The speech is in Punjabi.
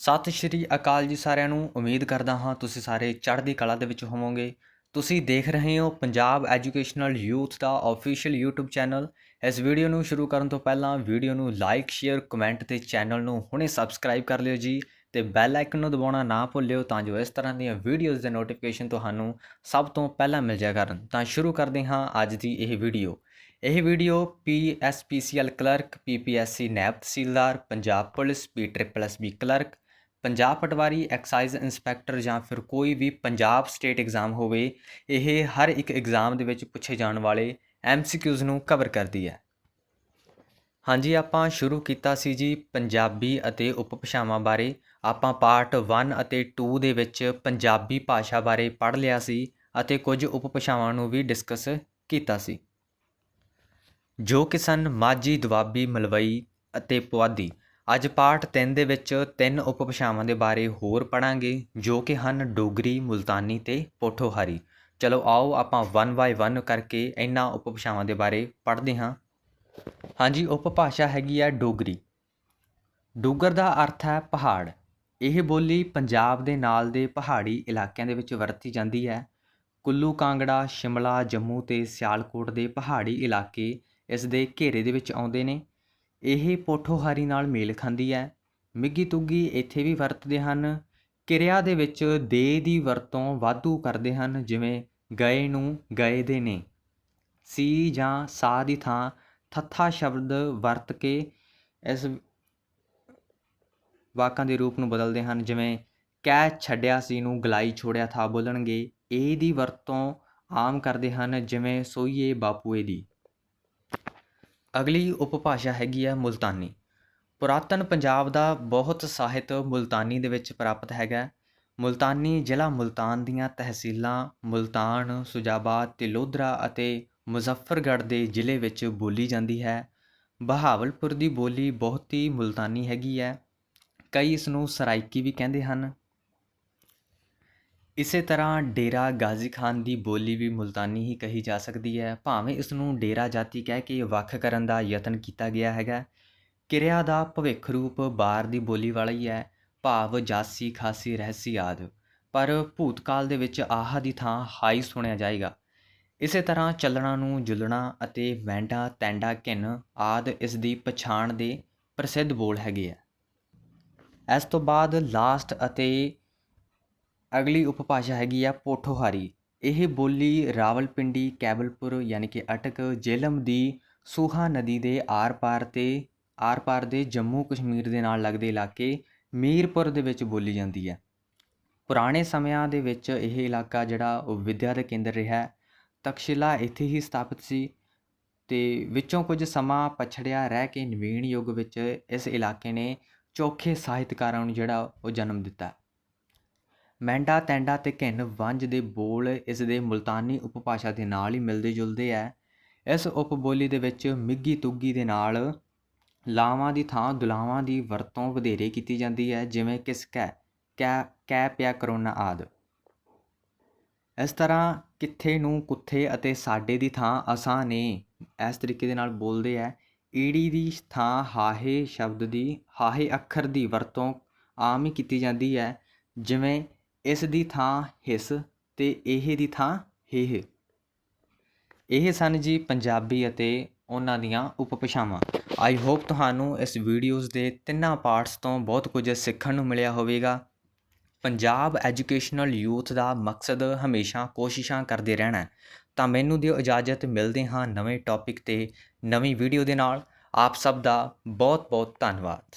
ਸਤਿ ਸ਼੍ਰੀ ਅਕਾਲ ਜੀ ਸਾਰਿਆਂ ਨੂੰ। ਉਮੀਦ ਕਰਦਾ ਹਾਂ ਤੁਸੀਂ ਸਾਰੇ ਚੜ੍ਹਦੀ ਕਲਾ ਦੇ ਵਿੱਚ ਹੋਵੋਗੇ। ਤੁਸੀਂ ਦੇਖ ਰਹੇ ਹੋ ਪੰਜਾਬ ਐਜੂਕੇਸ਼ਨਲ ਯੂਥ ਦਾ ਆਫੀਸ਼ੀਅਲ YouTube ਚੈਨਲ ਇਸ ਵੀਡੀਓ ਨੂੰ ਸ਼ੁਰੂ ਕਰਨ ਤੋਂ ਪਹਿਲਾਂ ਵੀਡੀਓ ਨੂੰ ਲਾਈਕ ਸ਼ੇਅਰ ਕਮੈਂਟ ਤੇ ਚੈਨਲ ਨੂੰ ਹੁਣੇ ਸਬਸਕ੍ਰਾਈਬ ਕਰ ਲਿਓ ਜੀ ਤੇ ਬੈਲ ਆਈਕਨ ਨੂੰ ਦਬਾਉਣਾ ਨਾ ਭੁੱਲਿਓ ਤਾਂ ਜੋ ਇਸ ਤਰ੍ਹਾਂ ਦੀਆਂ ਵੀਡੀਓਜ਼ ਦੇ ਨੋਟੀਫਿਕੇਸ਼ਨ ਤੁਹਾਨੂੰ ਸਭ ਤੋਂ ਪਹਿਲਾਂ ਮਿਲ ਜਾਇਆ ਕਰਨ। ਤਾਂ ਸ਼ੁਰੂ ਕਰਦੇ ਹਾਂ ਅੱਜ ਦੀ ਇਹ ਵੀਡੀਓ ਇਹ ਵੀਡੀਓ ਪੀਐਸਪੀਸੀਐਲ ਕਲਰਕ ਪੀਪੀਐਸਸੀ ਨੈਬ ਤਹਿਸੀਲਦਾਰ Punjab police P triple SB clerk Punjab ਪਟਵਾਰੀ, ਐਕਸਾਈਜ਼ ਇੰਸਪੈਕਟਰ ਜਾਂ ਫਿਰ ਕੋਈ ਵੀ ਪੰਜਾਬ ਸਟੇਟ ਐਗਜ਼ਾਮ ਹੋਵੇ, ਇਹ ਹਰ ਇੱਕ ਐਗਜ਼ਾਮ ਦੇ ਵਿੱਚ ਪੁੱਛੇ ਜਾਣ ਵਾਲੇ ਐਮਸੀਕਿਊਜ਼ ਨੂੰ ਕਵਰ ਕਰਦੀ ਹੈ। ਹਾਂਜੀ, ਆਪਾਂ ਸ਼ੁਰੂ ਕੀਤਾ ਸੀ ਜੀ ਪੰਜਾਬੀ ਅਤੇ ਉਪਭਾਸ਼ਾਵਾਂ ਬਾਰੇ। ਆਪਾਂ ਪਾਰਟ 1 ਅਤੇ 2 ਦੇ ਵਿੱਚ ਪੰਜਾਬੀ ਭਾਸ਼ਾ ਬਾਰੇ ਪੜ੍ਹ ਲਿਆ ਸੀ ਅਤੇ ਕੁਝ ਉਪਭਾਸ਼ਾਵਾਂ ਨੂੰ ਵੀ ਡਿਸਕਸ ਕੀਤਾ ਸੀ। ਜੋ ਕਿ ਸਨ ਮਾਝੀ ਦੁਆਬੀ ਮਲਵਈ ਅਤੇ ਪੁਆਧੀ। ਅੱਜ ਪਾਠ 3 ਦੇ ਵਿੱਚ ਤਿੰਨ ਉਪਭਾਸ਼ਾਵਾਂ ਦੇ ਬਾਰੇ ਹੋਰ ਪੜਾਂਗੇ ਜੋ ਕਿ ਹਨ ਡੋਗਰੀ, ਮੁਲਤਾਨੀ ਤੇ ਪੋਠੋਹਾਰੀ। ਚਲੋ ਆਓ ਆਪਾਂ 1 ਬਾਈ 1 ਕਰਕੇ ਇਹਨਾਂ ਉਪਭਾਸ਼ਾਵਾਂ ਦੇ ਬਾਰੇ ਪੜ੍ਹਦੇ ਹਾਂ। ਹਾਂਜੀ, ਉਪਭਾਸ਼ਾ ਹੈਗੀ ਹੈ ਡੋਗਰੀ। ਡੋਗਰ ਦਾ ਅਰਥ ਹੈ ਪਹਾੜ। ਇਹ ਬੋਲੀ ਪੰਜਾਬ ਦੇ ਨਾਲ ਦੇ ਪਹਾੜੀ ਇਲਾਕਿਆਂ ਦੇ ਵਿੱਚ ਵਰਤੀ ਜਾਂਦੀ ਹੈ। ਕੁੱਲੂ, ਕਾਂਗੜਾ, ਸ਼ਿਮਲਾ, ਜੰਮੂ ਤੇ ਸਿਆਲਕੋਟ ਦੇ ਪਹਾੜੀ ਇਲਾਕੇ ਇਸ ਦੇ ਘੇਰੇ ਦੇ ਵਿੱਚ ਆਉਂਦੇ ਨੇ। ਇਹ ਪੋਠੋਹਾਰੀ ਨਾਲ ਮੇਲ ਖਾਂਦੀ ਹੈ। ਮਿੱਗੀ ਤੁੱਗੀ ਇੱਥੇ ਵੀ ਵਰਤਦੇ ਹਨ। ਕਿਰਿਆ ਦੇ ਵਿੱਚ ਦੇ ਦੀ ਵਰਤੋਂ ਵਾਧੂ ਕਰਦੇ ਹਨ, ਜਿਵੇਂ ਗਏ ਨੂੰ ਗਏ ਦੇ ਨੇ। ਸੀ ਜਾਂ ਸਾ ਦੀ ਥਾਂ ਥੱਥਾ ਸ਼ਬਦ ਵਰਤ ਕੇ ਇਸ ਵਾਕਾਂ ਦੇ ਰੂਪ ਨੂੰ ਬਦਲਦੇ ਹਨ, ਜਿਵੇਂ ਕਹਿ ਛੱਡਿਆ ਸੀ ਨੂੰ ਗਲਾਈ ਛੋੜਿਆ ਥਾ ਬੋਲਣਗੇ। ਇਹ ਦੀ ਵਰਤੋਂ ਆਮ ਕਰਦੇ ਹਨ, ਜਿਵੇਂ ਸੋਈਏ ਬਾਪੂਏ ਦੀ। ਅਗਲੀ ਉਪਭਾਸ਼ਾ ਹੈਗੀ ਹੈ ਮੁਲਤਾਨੀ। ਪੁਰਾਤਨ ਪੰਜਾਬ ਦਾ ਬਹੁਤ ਸਾਹਿਤ ਮੁਲਤਾਨੀ ਦੇ ਵਿੱਚ ਪ੍ਰਾਪਤ ਹੈਗਾ ਮੁਲਤਾਨੀ ਜ਼ਿਲ੍ਹਾ ਮੁਲਤਾਨ ਦੀਆਂ ਤਹਿਸੀਲਾਂ ਮੁਲਤਾਨ, ਸੁਜਾਬਾਦ ਤੇ ਅਤੇ ਮੁਜ਼ੱਫਰਗੜ੍ਹ ਦੇ ਜ਼ਿਲ੍ਹੇ ਵਿੱਚ ਬੋਲੀ ਜਾਂਦੀ ਹੈ। ਬਹਾਵਲਪੁਰ ਦੀ ਬੋਲੀ ਬਹੁਤ ਹੀ ਮੁਲਤਾਨੀ ਹੈਗੀ ਹੈ। ਕਈ ਇਸ ਨੂੰ ਸਰਾਇਕੀ ਵੀ ਕਹਿੰਦੇ ਹਨ। ਇਸੇ ਤਰ੍ਹਾਂ ਡੇਰਾ ਗਾਜ਼ੀ ਖਾਨ ਦੀ ਬੋਲੀ ਵੀ ਮੁਲਤਾਨੀ ਹੀ ਕਹੀ ਜਾ ਸਕਦੀ ਹੈ। ਭਾਵੇਂ ਇਸ ਨੂੰ ਡੇਰਾ ਜਾਤੀ ਕਹਿ ਕੇ ਵੱਖ ਕਰਨ ਦਾ ਯਤਨ ਕੀਤਾ ਗਿਆ ਹੈਗਾ, ਕਿਰਿਆ ਦਾ ਭਵਿੱਖ ਰੂਪ ਬਾਰ ਦੀ ਬੋਲੀ ਵਾਲਾ ਹੀ ਹੈ, ਭਾਵ ਜਾਸੀ ਖਾਸੀ ਰਹਿਸੀ ਆਦਿ। ਪਰ ਭੂਤਕਾਲ ਦੇ ਵਿੱਚ ਆਹ ਦੀ ਥਾਂ ਹਾਈ ਸੁਣਿਆ ਜਾਏਗਾ। ਇਸੇ ਤਰ੍ਹਾਂ ਚੱਲਣਾ ਨੂੰ ਜੁਲਣਾ ਅਤੇ ਵੈਂਡਾ ਤੈਂਡਾ ਕਿਨ ਆਦ ਇਸ ਦੀ ਪਛਾਣ ਦੇ ਪ੍ਰਸਿੱਧ ਬੋਲ ਹੈਗੇ ਆ। ਇਸ ਤੋਂ ਬਾਅਦ ਲਾਸਟ ਅਤੇ ਅਗਲੀ ਉਪਭਾਸ਼ਾ ਹੈਗੀ ਆ ਪੋਠੋਹਾਰੀ। ਇਹ ਬੋਲੀ ਰਾਵਲਪਿੰਡੀ, ਕੈਬਲਪੁਰ ਯਾਨੀ ਕਿ ਅਟਕ ਜੇਲਮ ਦੀ ਸੂਹਾ ਨਦੀ ਦੇ ਆਰ-ਪਾਰ ਤੇ, ਆਰ-ਪਾਰ ਦੇ ਜੰਮੂ ਕਸ਼ਮੀਰ ਦੇ ਨਾਲ ਲੱਗਦੇ ਇਲਾਕੇ ਮੀਰਪੁਰ ਦੇ ਵਿੱਚ ਬੋਲੀ ਜਾਂਦੀ ਹੈ। ਪੁਰਾਣੇ ਸਮਿਆਂ ਦੇ ਵਿੱਚ ਇਹ ਇਲਾਕਾ ਜਿਹੜਾ ਉਹ ਵਿਦਿਆ ਦਾ ਕੇਂਦਰ ਰਿਹਾ ਤਕਸ਼ਿਲਾ ਇੱਥੇ ਹੀ ਸਥਾਪਿਤ ਸੀ ਤੇ ਵਿੱਚੋਂ ਕੁਝ ਸਮਾਂ ਪਛੜਿਆ ਰਹਿ ਕੇ ਨਵੀਨ ਯੁੱਗ ਵਿੱਚ ਇਸ ਇਲਾਕੇ ਨੇ ਚੋਖੇ ਸਾਹਿਤਕਾਰਾਂ ਨੂੰ ਜਿਹੜਾ ਉਹ ਜਨਮ ਦਿੱਤਾ। ਮੈਂਡਾ, ਤੈਂਡਾ ਤੇ ਘਿੰਨ ਵੰਜ ਦੇ ਬੋਲ ਇਸ ਦੇ ਮੁਲਤਾਨੀ ਉਪਭਾਸ਼ਾ ਦੇ ਨਾਲ ਹੀ ਮਿਲਦੇ ਜੁਲਦੇ ਹੈ ਇਸ ਉਪਬੋਲੀ ਦੇ ਵਿੱਚ ਮਿੱਗੀ ਤੁੱਗੀ ਦੇ ਨਾਲ ਲਾਵਾਂ ਦੀ ਥਾਂ ਦੁਲਾਵਾਂ ਦੀ ਵਰਤੋਂ ਵਧੇਰੇ ਕੀਤੀ ਜਾਂਦੀ ਹੈ ਜਿਵੇਂ ਕਿਸ ਕੈ ਕੈ ਕੈ ਪਿਆ ਕਰੋਨਾ ਆਦ। ਇਸ ਤਰ੍ਹਾਂ ਕਿੱਥੇ ਨੂੰ ਕੁੱਥੇ ਅਤੇ ਸਾਡੇ ਦੀ ਥਾਂ ਅਸਾਂ ਨੇ ਇਸ ਤਰੀਕੇ ਦੇ ਨਾਲ ਬੋਲਦੇ ਹੈ ਈੜੀ ਦੀ ਥਾਂ ਹਾਹੇ ਸ਼ਬਦ ਦੀ, ਹਾਹੇ ਅੱਖਰ ਦੀ ਵਰਤੋਂ ਆਮ ਹੀ ਕੀਤੀ ਜਾਂਦੀ ਹੈ ਜਿਵੇਂ ਇਸ ਦੀ ਥਾਂ ਹਿਸ ਅਤੇ ਇਹ ਦੀ ਥਾਂ ਹੇਹ। ਇਹ ਸਨ ਜੀ ਪੰਜਾਬੀ ਅਤੇ ਉਹਨਾਂ ਦੀਆਂ ਉਪਭਾਸ਼ਾਵਾਂ। ਆਈ ਹੋਪ ਤੁਹਾਨੂੰ ਇਸ ਵੀਡੀਓਜ਼ ਦੇ ਤਿੰਨਾਂ ਪਾਰਟਸ ਤੋਂ ਬਹੁਤ ਕੁਝ ਸਿੱਖਣ ਨੂੰ ਮਿਲਿਆ ਹੋਵੇਗਾ। ਪੰਜਾਬ ਐਜੂਕੇਸ਼ਨਲ ਯੂਥ ਦਾ ਮਕਸਦ ਹਮੇਸ਼ਾ ਕੋਸ਼ਿਸ਼ਾਂ ਕਰਦੇ ਰਹਿਣਾ ਤਾਂ ਮੈਨੂੰ ਦਿਓ ਇਜਾਜ਼ਤ, ਮਿਲਦੇ ਹਾਂ ਨਵੇਂ ਟੌਪਿਕ ਤੇ ਨਵੀਂ ਵੀਡੀਓ ਦੇ ਨਾਲ। ਆਪ ਸਭ ਦਾ ਬਹੁਤ ਬਹੁਤ ਧੰਨਵਾਦ।